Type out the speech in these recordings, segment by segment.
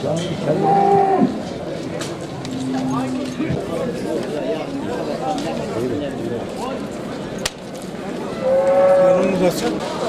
Araba gel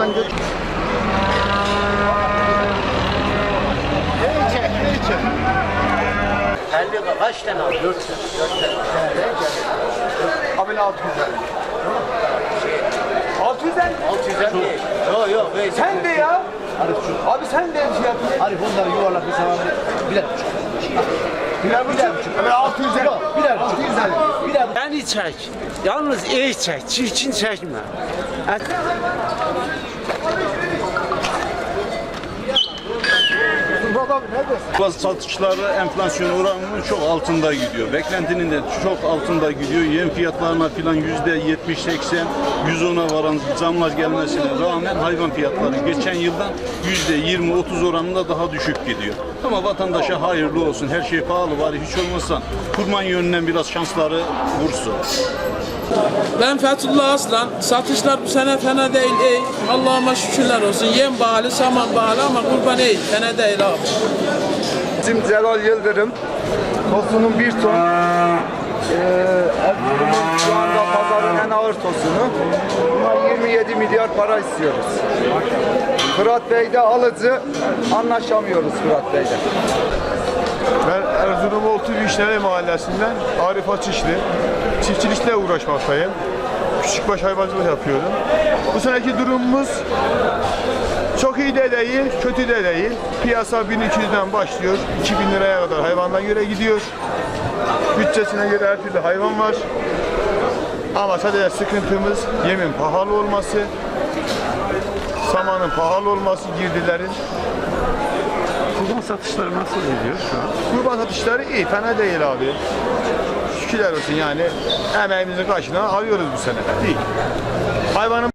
buradan gel. Neyi çek, neyi çek? Helvika kaç tane al? Dört tane. Dört tane. Abi 650. 650. 650 değil. Yok yok. Sen de ya. Abi sen de fiyatı. Arif onları yuvarlak bir sana birer buçuk. Birer buçuk. Evet 650. Birer buçuk. 650. Birer buçuk. Beni çek. Yalnız iyi çek. Çirkin çekme. Bazı satışları enflasyon oranının çok altında gidiyor. Beklentinin de çok altında gidiyor. Yem fiyatlarına filan yüzde 70, 80, 110'a varan zamlar gelmesine rağmen hayvan fiyatları geçen yıldan yüzde 20, 30 oranında daha düşük gidiyor. Ama vatandaşa hayırlı olsun. Her şey pahalı var. Hiç olmazsa kurban yönünden biraz şansları vursun. Ben Fethullah Aslan. Satışlar bu sene fena değil. iyi. Allah'ıma şükürler olsun. Yem pahalı, saman pahalı ama kurban iyi. Fena değil abi. İsim Celal Yıldırım. Tosunun bir ton. Ee, şu anda pazarın en ağır tosunu. Buna 27 milyar para istiyoruz. Fırat Bey'de alıcı anlaşamıyoruz Fırat Bey'de. Erzurum Oltu Vişneli Mahallesi'nden Arif Açışlı. Çiftçilikle uğraşmaktayım. Küçükbaş hayvancılık yapıyorum. Bu seneki durumumuz çok iyi de değil, kötü de değil. Piyasa 1200'den başlıyor, 2000 liraya kadar hayvandan göre gidiyor. Bütçesine göre her türlü hayvan var. Ama sadece sıkıntımız yemin pahalı olması, samanın pahalı olması, girdilerin. Kurban satışları nasıl gidiyor şu an? Kurban satışları iyi, fena değil abi. Şükürler olsun yani. Emeğimizin karşılığını alıyoruz bu sene. İyi. Hayvanın